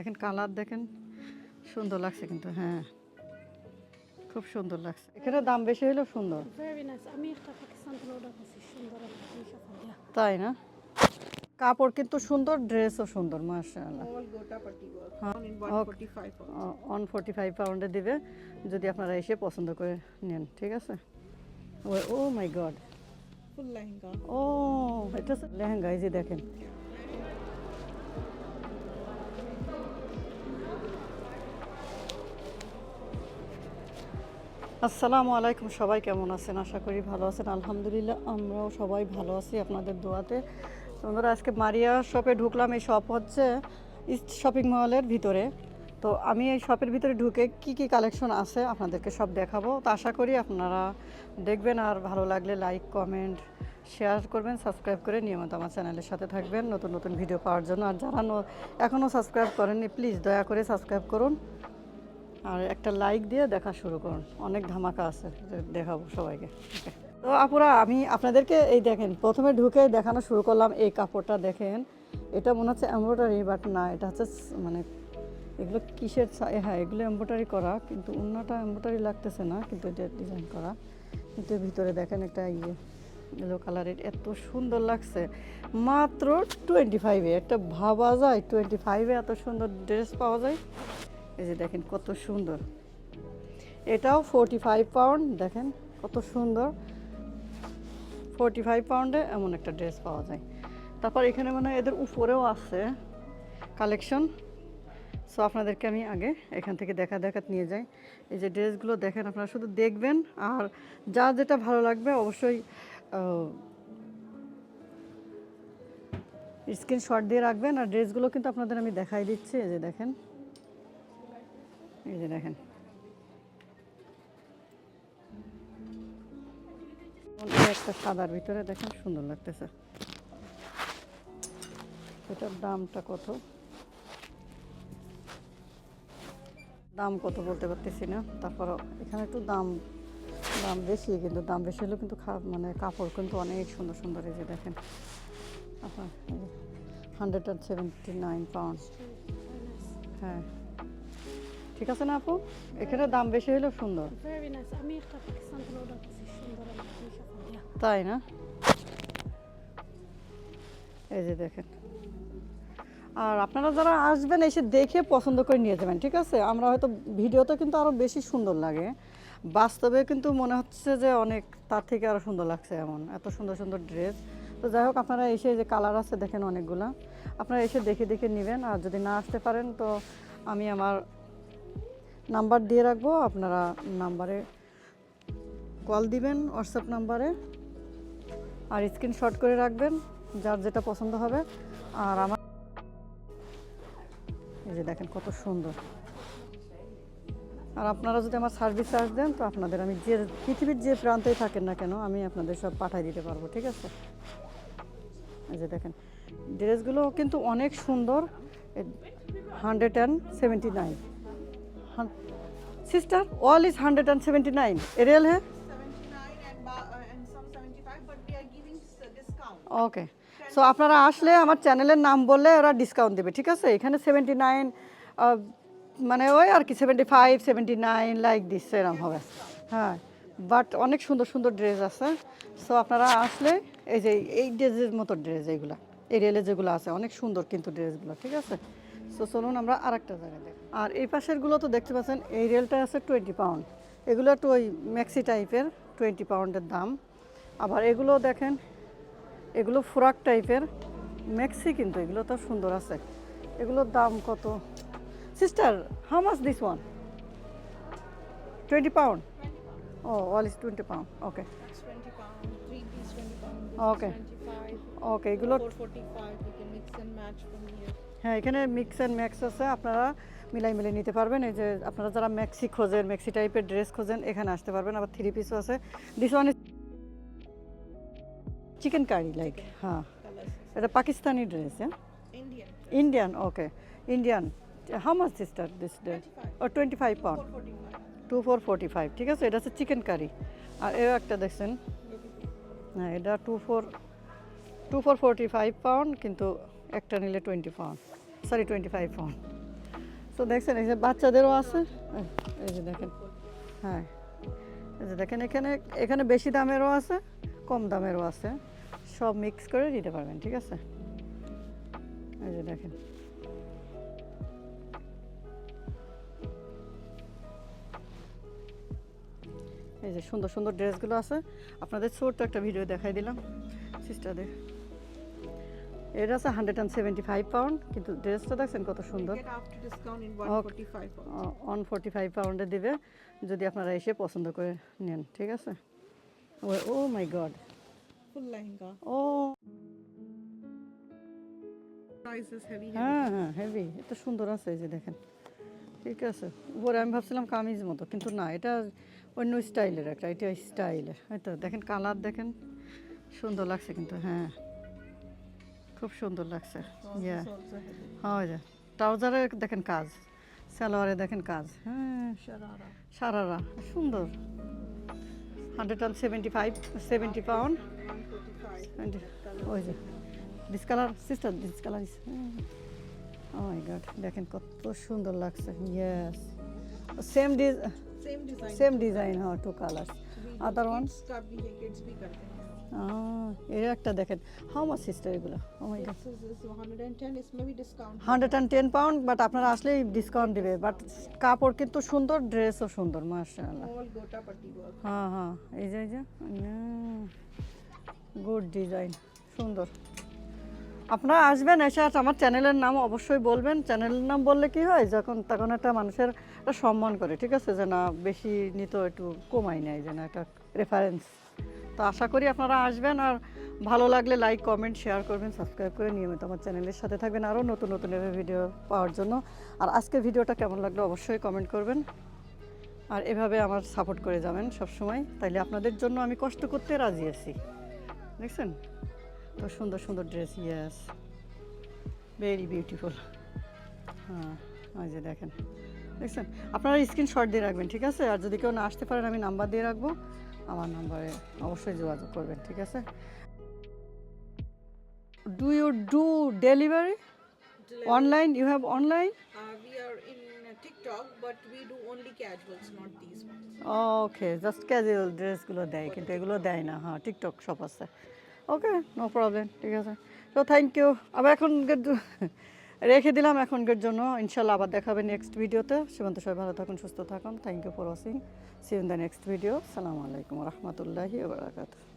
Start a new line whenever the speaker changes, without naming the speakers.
দেখেন কালার দেখেন সুন্দর লাগছে কিন্তু হ্যাঁ খুব সুন্দর লাগছে এখানে দাম বেশি হলেও সুন্দর। তাই না কাপড় কিন্তু সুন্দর ড্রেসও সুন্দর মাশাআল্লাহ
All Gota patti work.
Huh?
All in
Okay.
145 pounds.
One forty five পাউন্ডে দিবে যদি আপনারা এসে পছন্দ করে নেন ঠিক আছে ও মাই গড ও এটা লেহেঙ্গা এই যে দেখেন আসসালামু আলাইকুম, সবাই কেমন আছেন? আশা করি ভালো আছেন। আলহামদুলিল্লাহ, আমরাও সবাই ভালো আছি আপনাদের দোয়াতে। তোমরা আজকে মারিয়া শপে ঢুকলাম, এই শপ হচ্ছে ইস্ট শপিং মলের ভিতরে। তো আমি এই শপের ভিতরে ঢুকে কি কি কালেকশন আছে আপনাদেরকে সব দেখাবো। তো আশা করি আপনারা দেখবেন আর ভালো লাগলে লাইক, কমেন্ট, শেয়ার করবেন, সাবস্ক্রাইব করে নিয়মিত আমার চ্যানেলের সাথে থাকবেন নতুন নতুন ভিডিও পাওয়ার জন্য। আর যারা এখনও সাবস্ক্রাইব করেননি, প্লিজ দয়া করে সাবস্ক্রাইব করুন। আর একটা লাইক দিয়ে দেখা শুরু করুন। অনেক ধামাকা আছে দেখাবো সবাইকে। তো আপুরা, আমি আপনাদেরকে এই দেখেন, প্রথমে ঢুকে দেখানো শুরু করলাম এই কাপড়টা দেখেন। এটা মনে হচ্ছে এমব্রয়ডারি বাট না, এটা হচ্ছে মানে এগুলো কিসের হ্যাঁ এগুলো এমব্রয়ডারি করা, কিন্তু অন্যটা এমব্রয়ডারি লাগতেছে না, কিন্তু এটা ডিজাইন করা। কিন্তু ভিতরে দেখেন একটা ইয়ে ইয়েলো কালারের এত সুন্দর লাগছে। মাত্র টোয়েন্টি ফাইভে একটা ভাবা যায় টোয়েন্টি ফাইভে এত সুন্দর ড্রেস পাওয়া যায়। এই যে দেখেন কত সুন্দর। এটাও ফোরটি ফাইভ পাউন্ড দেখেন কত সুন্দর। ফোরটি ফাইভ পাউন্ডে এমন একটা ড্রেস পাওয়া যায়। তারপর এখানে মানে এদের উপরেও আছে কালেকশন সো আপনাদেরকে আমি আগে এখান থেকে দেখা দেখাত নিয়ে যাই। এই যে ড্রেসগুলো দেখেন, আপনারা শুধু দেখবেন আর যা যেটা ভালো লাগবে অবশ্যই স্ক্রিনশট দিয়ে রাখবেন। আর ড্রেসগুলো কিন্তু আপনাদের আমি দেখাই দিচ্ছি, এই যে দেখেন। এই যে দেখেন। একটা সাদার ভিতরে দেখেন, সুন্দর লাগতেছে। এটার দামটা কত? দাম কত বলতে পারতেছি না। তারপর এখানে একটু দাম দাম বেশি, কিন্তু দাম বেশি হলেও কিন্তু মানে কাপড় কিন্তু অনেক সুন্দর সুন্দর এই যে দেখেন। আপনার hundred and seventy nine pound হ্যাঁ। ঠিক আছে না আপু? এখানে দাম বেশি হলেও সুন্দর। তাই না? এই যে দেখেন। আর আপনারা যারা আসবেন এসে দেখে পছন্দ করে নিয়ে যাবেন ঠিক আছে? আমরা হয়তো ভিডিওতে কিন্তু আরও বেশি সুন্দর লাগে। বাস্তবে কিন্তু মনে হচ্ছে যে অনেক তার থেকে আরও সুন্দর লাগছে এমন। এত সুন্দর সুন্দর ড্রেস তো যাই হোক আপনারা এসে যে কালার আছে দেখেন অনেকগুলা। আপনারা এসে দেখে দেখে নেবেন। আর যদি না আসতে পারেন তো আমি আমার নাম্বার দিয়ে রাখব, আপনারা নাম্বারে কল দিবেন হোয়াটসঅ্যাপ নাম্বারে, আর স্ক্রিনশট করে রাখবেন, যার যেটা পছন্দ হবে। আর আমার এই যে দেখেন কত সুন্দর। আর আপনারা যদি আমার সার্ভিস চার্জ দেন, তো আপনাদের আমি যে পৃথিবীর যে প্রান্তেই থাকেন না কেন, আমি আপনাদের সব পাঠিয়ে দিতে পারব, ঠিক আছে? এই যে দেখেন ড্রেসগুলো কিন্তু অনেক সুন্দর hundred and seventy nine hundred and seventy nine real হ্যাঁ
79 and, uh, and some 75, but we are giving discount.
Okay so আপনারা আসলে আমার চ্যানেলের নাম বললে ওরা ডিসকাউন্ট দেবে ঠিক আছে? এখানে সেভেন্টি নাইন মানে ওই আর কি seventy five seventy nine like this এরম হবে। হ্যাঁ বাট অনেক সুন্দর সুন্দর ড্রেস আছে। সো আপনারা আসলে এই যে এই ড্রেসের মতো ড্রেস এইগুলা এই রেলে যেগুলো আছে অনেক সুন্দর কিন্তু ড্রেসগুলো ঠিক আছে? সো চলুন আমরা আর একটা জায়গায় দেখি। আর এই পাশেরগুলো তো দেখতে পাচ্ছেন এই রেলটা আছে টোয়েন্টি পাউন্ড। এগুলো একটু ওই ম্যাক্সি টাইপের টোয়েন্টি পাউন্ডের দাম। আবার এগুলো দেখেন এগুলো ফ্রক টাইপের ম্যাক্সি কিন্তু এগুলো তো সুন্দর আছে। এগুলোর দাম কত? Sister how much this one twenty pound? Oh all is twenty pound okay
It's 20 pound, 3 piece 20 pound,
Okay.
25,
okay এগুলো
445, you can mix and match from here.
হ্যাঁ এখানে মিক্স অ্যান্ড ম্যাক্স আছে। আপনারা মিলাই মিলে নিতে পারবেন। এই যে আপনারা যারা ম্যাক্সি খোঁজেন ম্যাক্সি টাইপের ড্রেস খোঁজেন এখানে আসতে পারবেন। আবার থ্রি পিসও আছে। This one chicken curry like হ্যাঁ। এটা পাকিস্তানি ড্রেস হ্যাঁ? Indian okay Indian much sister this day?
25,
Or 25 pound?
445.
Two four forty five ঠিক আছে? এটা হচ্ছে চিকেন কারি আর এও একটা দেখছেন। হ্যাঁ এটা two four two four forty five pound কিন্তু একটা নিলে twenty pound sorry twenty five pound তো দেখছেন এই যে বাচ্চাদেরও আছে। এই, যে দেখেন হ্যাঁ এই যে দেখেন এখানে এখানে বেশি দামেরও আছে কম দামেরও আছে। সব মিক্স করে দিতে পারবেন ঠিক আছে? এই যে দেখেন। এই যে সুন্দর সুন্দর ড্রেসগুলো আছে। আপনাদের ছোট্ট একটা ভিডিও দেখাই দিলাম সিস্টারদের এটা আছে hundred and seventy five pound কিন্তু ড্রেসটা দেখছেন কত সুন্দর।
Get after discount in
Okay.
145 pounds.
One forty five পাউন্ডে দিবে যদি আপনারা এসে পছন্দ করে নেন ঠিক আছে? Oh my god
Full lehenga.
ও. হ্যাঁ হ্যাঁ হেভি এত সুন্দর আছে এই যে দেখেন। ঠিক আছে। উপরে আমি ভাবছিলাম কামিজ মতো কিন্তু না এটা অন্য স্টাইলের একটা এটা স্টাইলের। হয়তো দেখেন কালার দেখেন। সুন্দর লাগছে কিন্তু হ্যাঁ। খুব সুন্দর লাগছে। ইয়া হয় যে ট্রাউজারে দেখেন কাজ। সালোয়ারে দেখেন কাজ। হ্যাঁ. সারারা সুন্দর। Hundred and seventy five seventy pound
145.
ওই যে this colour sister this colour is oh my god দেখেন কত সুন্দর লাগছে। ইয়েস সেম ডিজ সেম ডিজাইন হ্যাঁ টু কালার্স
We do
এটা একটা দেখেন। হাউ মাছ সিস্টার এগুলো hundred and ten pound but আপনারা আসলেই ডিসকাউন্ট দেবে। বাট কাপড় কিন্তু সুন্দর ড্রেসও সুন্দর
মার্শাল্লাহ
হ্যাঁ হ্যাঁ। এই যে এই যে গুড ডিজাইন সুন্দর। আপনারা আসবেন এসে আজ আমার চ্যানেলের নাম অবশ্যই বলবেন। চ্যানেলের নাম বললে কি হয় যখন তখন একটা মানুষের সম্মান করে ঠিক আছে? যে না বেশি নিত একটু কমাই নেয় যে না একটা রেফারেন্স তো আশা করি আপনারা আসবেন আর ভালো লাগলে লাইক কমেন্ট শেয়ার করবেন সাবস্ক্রাইব করে নিয়মিত আমার চ্যানেলের সাথে থাকবেন আরও নতুন নতুন এভাবে ভিডিও পাওয়ার জন্য। আর আজকে ভিডিওটা কেমন লাগল অবশ্যই কমেন্ট করবেন। আর এভাবে আমার সাপোর্ট করে যাবেন সব সময় তাইলে আপনাদের জন্য আমি কষ্ট করতে রাজি আছি। দেখছেন? তো সুন্দর সুন্দর ড্রেস ইয়াস ভেরি বিউটিফুল হ্যাঁ ওই যে দেখেন। দেখছেন? আপনারা স্ক্রিনশট দিয়ে রাখবেন, ঠিক আছে? আর যদি কেউ না আসতে পারেন, আমি নাম্বার দিয়ে রাখব। আমার নাম্বারে অবশ্যই যোগাযোগ করবেন ঠিক আছে? Do you do delivery online you have online
we are in TikTok, but we do only casuals, not these ones.
Okay just casual ড্রেসগুলো দেয় কিন্তু এগুলো দেয় না হ্যাঁ টিকটক শপ আছে। ওকে নো প্রবলেম ঠিক আছে। তো থ্যাংক ইউ আবার এখন রেখে দিলাম এখনকার জন্য। ইনশাল্লাহ আবার দেখাবে নেক্সট ভিডিওতে সীমান্ত সবাই ভালো থাকুন, সুস্থ থাকুন। Thank you for watching see in the next video সালামু আলাইকুম রহমতুল্লাহি বারাকাতুহ।